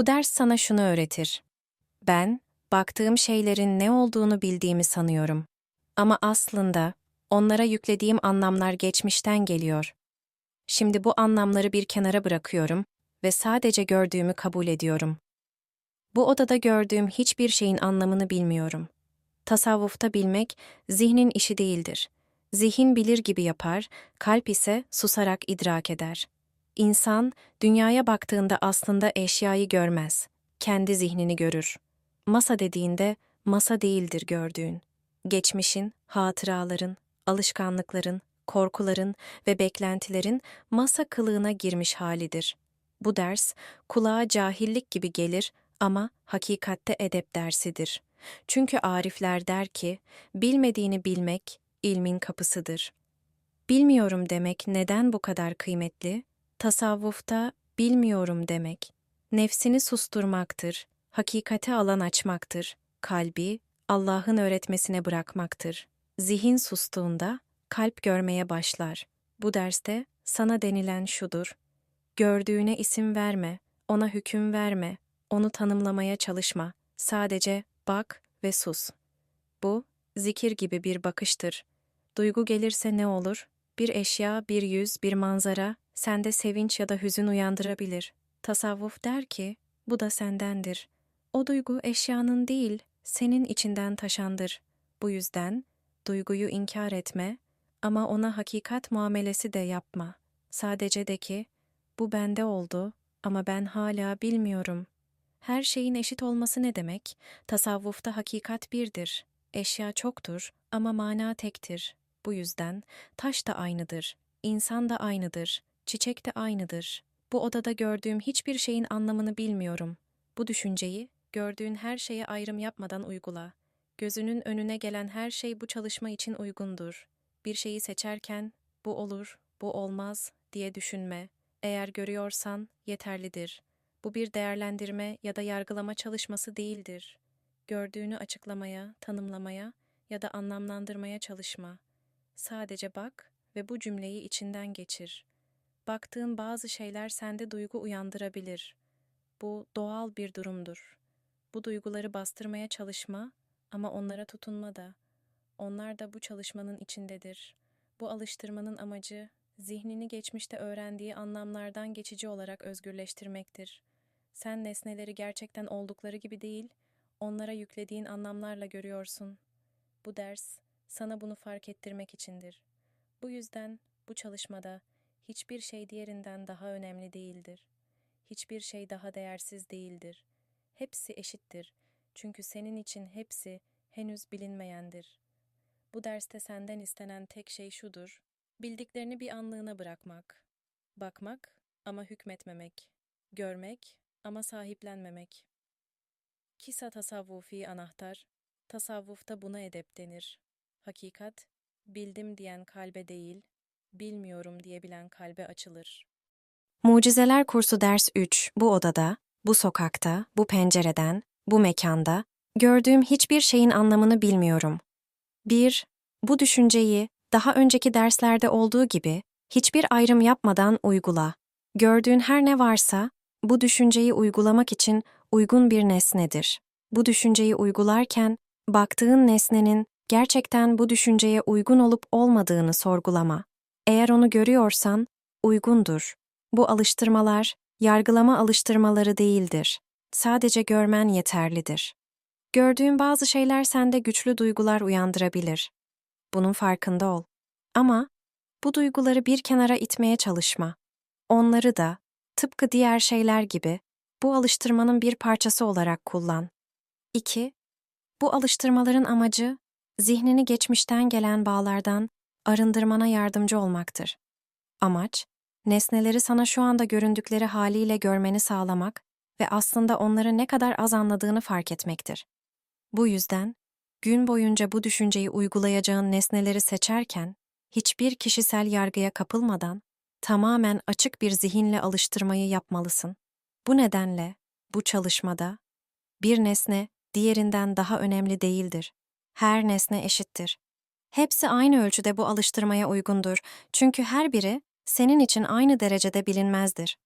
Bu ders sana şunu öğretir. Ben, baktığım şeylerin ne olduğunu bildiğimi sanıyorum. Ama aslında onlara yüklediğim anlamlar geçmişten geliyor. Şimdi bu anlamları bir kenara bırakıyorum ve sadece gördüğümü kabul ediyorum. Bu odada gördüğüm hiçbir şeyin anlamını bilmiyorum. Tasavvufta bilmek zihnin işi değildir. Zihin bilir gibi yapar, kalp ise susarak idrak eder. İnsan dünyaya baktığında aslında eşyayı görmez, kendi zihnini görür. Masa dediğinde masa değildir gördüğün. Geçmişin, hatıraların, alışkanlıkların, korkuların ve beklentilerin masa kılığına girmiş halidir. Bu ders kulağa cahillik gibi gelir ama hakikatte edep dersidir. Çünkü arifler der ki, bilmediğini bilmek ilmin kapısıdır. Bilmiyorum demek neden bu kadar kıymetli? Tasavvufta bilmiyorum demek, nefsini susturmaktır, hakikate alan açmaktır, kalbi Allah'ın öğretmesine bırakmaktır. Zihin sustuğunda kalp görmeye başlar. Bu derste sana denilen şudur. Gördüğüne isim verme, ona hüküm verme, onu tanımlamaya çalışma. Sadece bak ve sus. Bu, zikir gibi bir bakıştır. Duygu gelirse ne olur? Bir eşya, bir yüz, bir manzara, sende sevinç ya da hüzün uyandırabilir. Tasavvuf der ki, bu da sendendir. O duygu eşyanın değil, senin içinden taşandır. Bu yüzden, duyguyu inkar etme ama ona hakikat muamelesi de yapma. Sadece de ki, bu bende oldu ama ben hala bilmiyorum. Her şeyin eşit olması ne demek? Tasavvufta hakikat birdir. Eşya çoktur ama mana tektir. Bu yüzden taş da aynıdır, insan da aynıdır, çiçek de aynıdır. Bu odada gördüğüm hiçbir şeyin anlamını bilmiyorum. Bu düşünceyi gördüğün her şeye ayrım yapmadan uygula. Gözünün önüne gelen her şey bu çalışma için uygundur. Bir şeyi seçerken bu olur, bu olmaz diye düşünme. Eğer görüyorsan yeterlidir. Bu bir değerlendirme ya da yargılama çalışması değildir. Gördüğünü açıklamaya, tanımlamaya ya da anlamlandırmaya çalışma. Sadece bak ve bu cümleyi içinden geçir. Baktığın bazı şeyler sende duygu uyandırabilir. Bu doğal bir durumdur. Bu duyguları bastırmaya çalışma ama onlara tutunma da. Onlar da bu çalışmanın içindedir. Bu alıştırmanın amacı zihnini geçmişte öğrendiği anlamlardan geçici olarak özgürleştirmektir. Sen nesneleri gerçekten oldukları gibi değil, onlara yüklediğin anlamlarla görüyorsun. Bu ders sana bunu fark ettirmek içindir. Bu yüzden bu çalışmada hiçbir şey diğerinden daha önemli değildir. Hiçbir şey daha değersiz değildir. Hepsi eşittir. Çünkü senin için hepsi henüz bilinmeyendir. Bu derste senden istenen tek şey şudur. Bildiklerini bir anlığına bırakmak. Bakmak ama hükmetmemek. Görmek ama sahiplenmemek. Kisa tasavvufi anahtar, tasavvufta buna edep denir. Hakikat, bildim diyen kalbe değil, bilmiyorum diyebilen kalbe açılır. Mucizeler Kursu Ders 3 Bu odada, bu sokakta, bu pencereden, bu mekanda, gördüğüm hiçbir şeyin anlamını bilmiyorum. 1. Bu düşünceyi, daha önceki derslerde olduğu gibi, hiçbir ayrım yapmadan uygula. Gördüğün her ne varsa, bu düşünceyi uygulamak için uygun bir nesnedir. Bu düşünceyi uygularken, baktığın nesnenin gerçekten bu düşünceye uygun olup olmadığını sorgulama. Eğer onu görüyorsan, uygundur. Bu alıştırmalar, yargılama alıştırmaları değildir. Sadece görmen yeterlidir. Gördüğün bazı şeyler sende güçlü duygular uyandırabilir. Bunun farkında ol. Ama bu duyguları bir kenara itmeye çalışma. Onları da, tıpkı diğer şeyler gibi, bu alıştırmanın bir parçası olarak kullan. 2. Bu alıştırmaların amacı, zihnini geçmişten gelen bağlardan arındırmana yardımcı olmaktır. Amaç, nesneleri sana şu anda göründükleri haliyle görmeni sağlamak ve aslında onları ne kadar az anladığını fark etmektir. Bu yüzden, gün boyunca bu düşünceyi uygulayacağın nesneleri seçerken, hiçbir kişisel yargıya kapılmadan, tamamen açık bir zihinle alıştırmayı yapmalısın. Bu nedenle, bu çalışmada, bir nesne diğerinden daha önemli değildir. Her nesne eşittir. Hepsi aynı ölçüde bu alıştırmaya uygundur çünkü her biri senin için aynı derecede bilinmezdir.